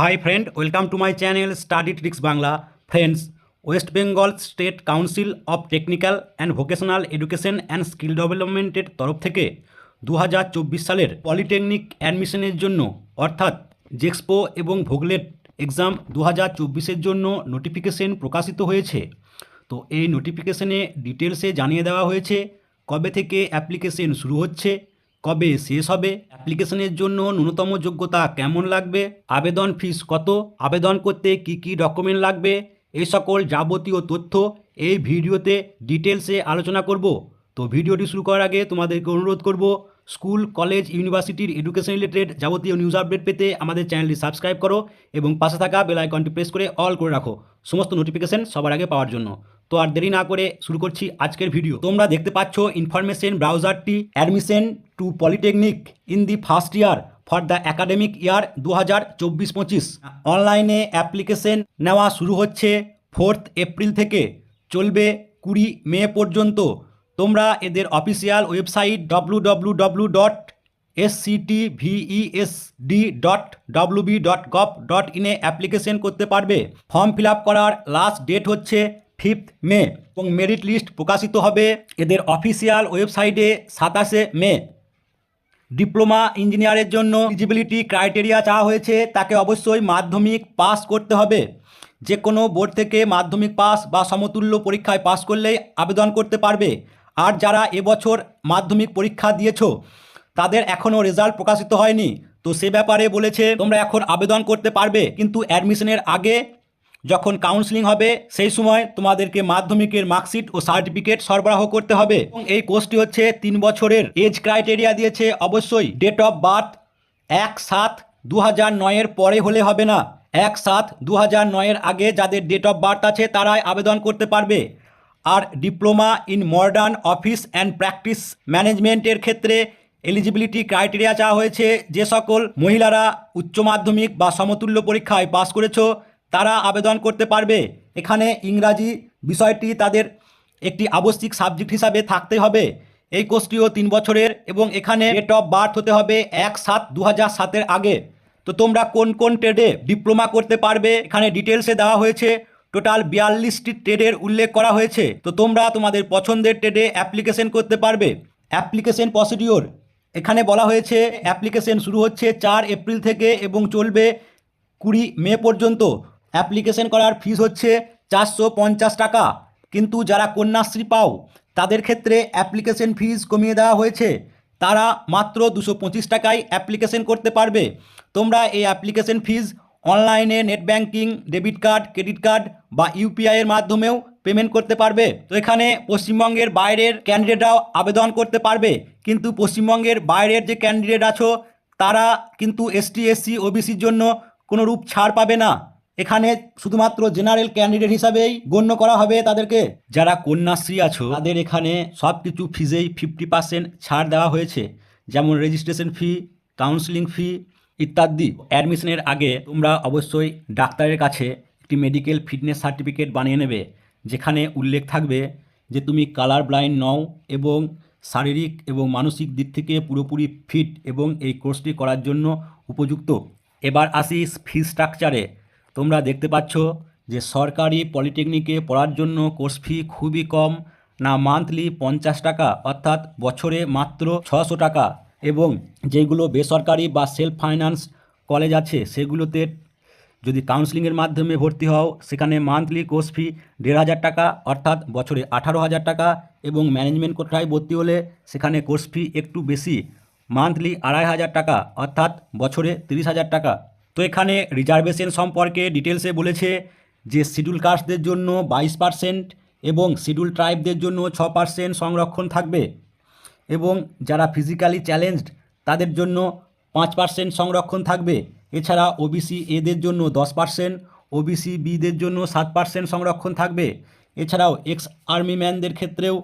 Hi friend welcome to my channel study tricks Bangla friends West Bengal State Council of Technical and Vocational Education and skill ডেভেলপমেন্টের তরফ থেকে দু হাজার চব্বিশ সালের পলিটেকনিক অ্যাডমিশনের জন্য, অর্থাৎ জেক্সপো এবং ভোগলেট এক্সাম দু হাজার জন্য নোটিফিকেশন প্রকাশিত হয়েছে। তো এই নোটিফিকেশনে ডিটেলসে জানিয়ে দেওয়া হয়েছে কবে থেকে অ্যাপ্লিকেশন শুরু হচ্ছে কবে শেষ হবে? অ্যাপ্লিকেশনের জন্য ন্যূনতম যোগ্যতা কেমন লাগবে? আবেদন ফিস কত? আবেদন করতে কি কি ডকুমেন্ট লাগবে? এই সকল যাবতীয় তথ্য এই ভিডিওতে ডিটেলসে আলোচনা করব। তো ভিডিওটি শুরু করার আগে তোমাদেরকে অনুরোধ করব, স্কুল, কলেজ, ইউনিভার্সিটির এডুকেশন রিলেটেড যাবতীয় নিউজ আপডেট পেতে আমাদের চ্যানেলটি সাবস্ক্রাইব করো এবং পাশে থাকা বেল আইকনটি প্রেস করে অল করে রাখো। সমস্ত নোটিফিকেশন সবার আগে পাওয়ার জন্য। তো আর দেরি না করে শুরু করছি আজকের ভিডিও তোমরা দেখতে পাচ্ছ information ব্রাউজারটি admission to polytechnic in the first year for the academic year দু হাজার চব্বিশ পঁচিশ। অনলাইনে অ্যাপ্লিকেশন নেওয়া শুরু হচ্ছে ফোর্থ এপ্রিল থেকে। চলবে কুড়ি মে পর্যন্ত। তোমরা এদের official website W W W dot S C T V E S D dot W B dot gov dot ইনে অ্যাপ্লিকেশন করতে পারবে। ফর্ম ফিল আপ করার লাস্ট ডেট হচ্ছে ফিফথ মে এবং মেরিট লিস্ট প্রকাশিত হবে এদের অফিসিয়াল ওয়েবসাইটে সাতাশে মে। ডিপ্লোমা ইঞ্জিনিয়ারের জন্য এলিজিবিলিটি ক্রাইটেরিয়া চাওয়া হয়েছে, তাকে অবশ্যই মাধ্যমিক পাস করতে হবে। যে কোনো বোর্ড থেকে মাধ্যমিক পাস বা সমতুল্য পরীক্ষায় পাস করলেই আবেদন করতে পারবে। আর যারা এবছর মাধ্যমিক পরীক্ষা দিয়েছ, তাদের এখনও রেজাল্ট প্রকাশিত হয়নি। তো সে ব্যাপারে বলেছে, তোমরা এখন আবেদন করতে পারবে, কিন্তু অ্যাডমিশনের আগে যখন কাউন্সিলিং হবে, সেই সময় তোমাদেরকে মাধ্যমিকের মার্কশিট ও সার্টিফিকেট সরবরাহ করতে হবে। এবং এই কোর্সটি হচ্ছে তিন বছরের এজ ক্রাইটেরিয়া দিয়েছে। অবশ্যই ডেট অফ বার্থ এক সাত দু হাজার নয়ের পরে হলে হবে না। এক সাত দু হাজার নয়ের আগে যাদের ডেট অফ বার্থ আছে, তারাই আবেদন করতে পারবে। আর diploma in modern office and practice ম্যানেজমেন্টের ক্ষেত্রে এলিজিবিলিটি ক্রাইটেরিয়া চাওয়া হয়েছে। যে সকল মহিলারা উচ্চ মাধ্যমিক বা সমতুল্য পরীক্ষায় পাশ করেছ তারা আবেদন করতে পারবে। এখানে ইংরাজি বিষয়টি তাদের একটি আবশ্যিক সাবজেক্ট হিসাবে থাকতে হবে। এই কোর্সটিও তিন বছরের এবং এখানে ডেট অফ বার্থ হতে হবে এক সাত দু হাজার সাতের আগে। তো তোমরা কোন কোন ট্রেডে ডিপ্লোমা করতে পারবে এখানে ডিটেলসে দেওয়া হয়েছে। টোটাল বিয়াল্লিশটি ট্রেডের উল্লেখ করা হয়েছে। তো তোমরা তোমাদের পছন্দের ট্রেডে অ্যাপ্লিকেশন করতে পারবে। Application procedure. এখানে বলা হয়েছে, অ্যাপ্লিকেশন শুরু হচ্ছে চার এপ্রিল থেকে এবং চলবে কুড়ি মে পর্যন্ত। অ্যাপ্লিকেশন করার ফিস হচ্ছে চারশো পঞ্চাশ টাকা। কিন্তু যারা কন্যাশ্রী পাও, তাদের ক্ষেত্রে অ্যাপ্লিকেশন ফিস কমিয়ে দেওয়া হয়েছে। তারা মাত্র দুশো পঁচিশ টাকায় অ্যাপ্লিকেশন করতে পারবে। তোমরা এই অ্যাপ্লিকেশন ফিস অনলাইনে net banking debit card credit card বা ইউপিআইয়ের মাধ্যমেও পেমেন্ট করতে পারবে। তো এখানে পশ্চিমবঙ্গের বাইরের ক্যান্ডিডেটরাও আবেদন করতে পারবে। কিন্তু পশ্চিমবঙ্গের বাইরের যে ক্যান্ডিডেট আছো, তারা কিন্তু এসটি এসসি ওবিসির জন্য কোনো রূপ ছাড় পাবে না। এখানে শুধুমাত্র জেনারেল ক্যান্ডিডেট হিসাবেই গণ্য করা হবে তাদেরকে। যারা কন্যাশ্রী আছো তাদের এখানে সব কিছু ফিজেই ফিফটি পার্সেন্ট ছাড় দেওয়া হয়েছে। যেমন রেজিস্ট্রেশন ফি কাউন্সিলিং ফি ইত্যাদি। অ্যাডমিশনের আগে তোমরা অবশ্যই ডাক্তারের কাছে একটি মেডিকেল ফিটনেস সার্টিফিকেট বানিয়ে নেবে যেখানে উল্লেখ থাকবে যে তুমি কালার ব্লাইন্ড নও এবং শারীরিক এবং মানসিক দিক থেকে পুরোপুরি ফিট এবং এই কোর্সটি করার জন্য উপযুক্ত। এবার আসি ফি স্ট্রাকচারে তোমরা দেখতে পাচ্ছ যে সরকারি পলিটেকনিকে পড়ার জন্য কোর্স ফি খুবই কম, না মান্থলি পঞ্চাশ টাকা, অর্থাৎ বছরে মাত্র ছশো টাকা। এবং যেগুলো বেসরকারি বা সেলফ ফাইন্যান্স কলেজ আছে, সেগুলোতে যদি কাউন্সিলিংয়ের মাধ্যমে ভর্তি হও, সেখানে মান্থলি কোর্স ফি দেড় হাজার টাকা, অর্থাৎ বছরে আঠারো হাজার টাকা। এবং ম্যানেজমেন্ট কোঠায় ভর্তি হলে সেখানে কোর্স ফি একটু বেশি, মান্থলি আড়াই হাজার টাকা, অর্থাৎ বছরে তিরিশ হাজার টাকা। তো এখানে রিজার্ভেশন সম্পর্কে ডিটেলসে বলেছে যে শিডিউল কাস্টদের জন্য বাইশ পার্সেন্ট এবং শিডিউল ট্রাইবদের জন্য ছ পার্সেন্ট সংরক্ষণ থাকবে এবং যারা ফিজিক্যালি চ্যালেঞ্জড তাদের জন্য পাঁচ পার্সেন্ট সংরক্ষণ থাকবে। এছাড়া ওবিসি এদের জন্য দশ পার্সেন্ট ওবিসি বিদের জন্য সাত পার্সেন্ট সংরক্ষণ থাকবে। এছাড়াও এক্স আর্মি ম্যানদের ক্ষেত্রেও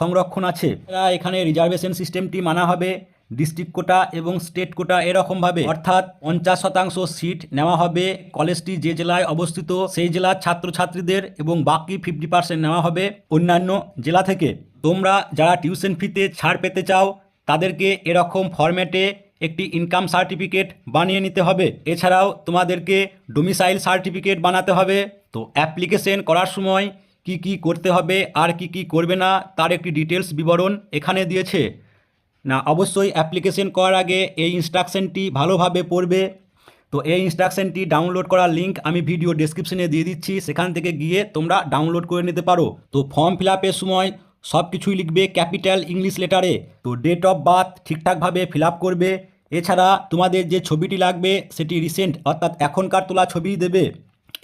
সংরক্ষণ আছে। এখানে রিজার্ভেশন সিস্টেমটি মানা হবে। ডিস্ট্রিক্ট কোটা এবং স্টেট কোটা এরকমভাবে। অর্থাৎ পঞ্চাশ শতাংশ সিট নেওয়া হবে, কলেজটি যে জেলায় অবস্থিত সেই জেলার ছাত্রছাত্রীদের এবং বাকি ফিফটি পার্সেন্ট নেওয়া হবে। অন্যান্য জেলা থেকে তোমরা যারা টিউশন ফিতে ছাড় পেতে চাও, তাদেরকে এরকম ফরম্যাটে একটি ইনকাম সার্টিফিকেট বানিয়ে নিতে হবে। এছাড়াও তোমাদেরকে ডোমিসাইল সার্টিফিকেট বানাতে হবে। তো অ্যাপ্লিকেশন করার সময় কি কি করতে হবে, আর কি কি করবে না, তার একটি ডিটেলস বিবরণ এখানে দিয়েছে। না, অবশ্যই অ্যাপ্লিকেশন করার আগে এই ইনস্ট্রাকশনটি ভালোভাবে পড়বে। তো এই ইনস্ট্রাকশনটি ডাউনলোড করার লিঙ্ক আমি ভিডিও ডেসক্রিপশনে দিয়ে দিচ্ছি। সেখান থেকে গিয়ে তোমরা ডাউনলোড করে নিতে পারো। তো ফর্ম ফিল সময় সব কিছুই লিখবে ক্যাপিটাল ইংলিশ লেটারে তো ডেট অফ বার্থ ঠিকঠাকভাবে ফিল করবে। এছাড়া তোমাদের যে ছবিটি লাগবে, সেটি রিসেন্ট অর্থাৎ এখনকার তোলা ছবি দেবে।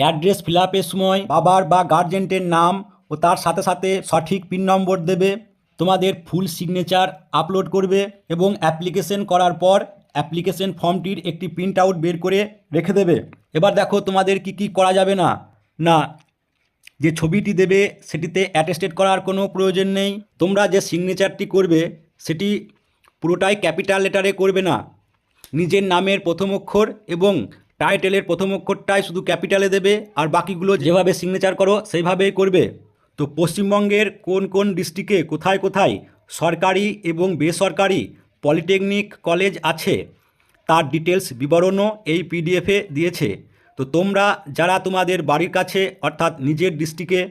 অ্যাড্রেস ফিল সময় বাবার বা গার্জেন্টের নাম ও তার সাথে সাথে সঠিক পিন নম্বর দেবে। তোমাদের ফুল সিগনেচার আপলোড করবে এবং অ্যাপ্লিকেশন করার পর অ্যাপ্লিকেশন ফর্মটির একটি প্রিন্ট আউট বের করে রেখে দেবে। এবার দেখো তোমাদের কি কি করা যাবে না। না, যে ছবিটি দেবে সেটিতে অ্যাটেস্টেড করার কোনো প্রয়োজন নেই। তোমরা যে সিগনেচারটি করবে সেটি পুরোটাই ক্যাপিটাল লেটারে করবে না। নিজের নামের প্রথম অক্ষর এবং টাইটেলের প্রথম অক্ষরটাই শুধু ক্যাপিটালে দেবে আর বাকিগুলো যেভাবে সিগনেচার করো, সেইভাবেই করবে। তো পশ্চিমবঙ্গের কোন কোন ডিস্ট্রিক্টে কোথায় কোথায় সরকারি এবং বেসরকারি পলিটেকনিক কলেজ আছে, তার ডিটেলস বিবরণও এই পিডিএফে দিয়েছে। তো তোমরা যারা তোমাদের বাড়ির কাছে অর্থাৎ নিজের ডিস্ট্রিক্টে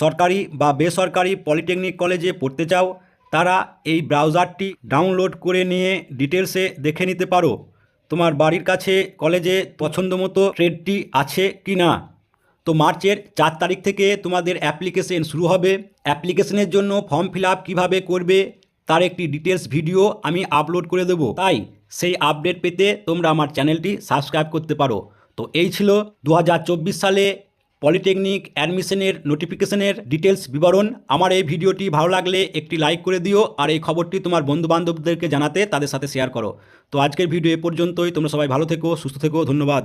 সরকারি বা বেসরকারি পলিটেকনিক কলেজে পড়তে চাও, তারা এই ব্রাউজারটি ডাউনলোড করে নিয়ে ডিটেলসে দেখে নিতে পারো। তোমার বাড়ির কাছে কলেজে পছন্দ মতো ট্রেডটি আছে কি না তো মার্চের চার তারিখ থেকে তোমাদের অ্যাপ্লিকেশন শুরু হবে। অ্যাপ্লিকেশনের জন্য ফর্ম ফিল আপ কীভাবে করবে তার একটি ডিটেলস ভিডিও আমি আপলোড করে দেবো। তাই সেই আপডেট পেতে তোমরা আমার চ্যানেলটি সাবস্ক্রাইব করতে পারো। তো এই ছিল দু হাজার চব্বিশ সালে পলিটেকনিক অ্যাডমিশনের নোটিফিকেশনের ডিটেলস বিবরণ। আমার এই ভিডিওটি ভালো লাগলে একটি লাইক করে দিও আর এই খবরটি তোমার বন্ধুবান্ধবদেরকে জানাতে তাদের সাথে শেয়ার করো। তো আজকের ভিডিও এ পর্যন্তই। তোমরা সবাই ভালো থেকো, সুস্থ থেকো, ধন্যবাদ।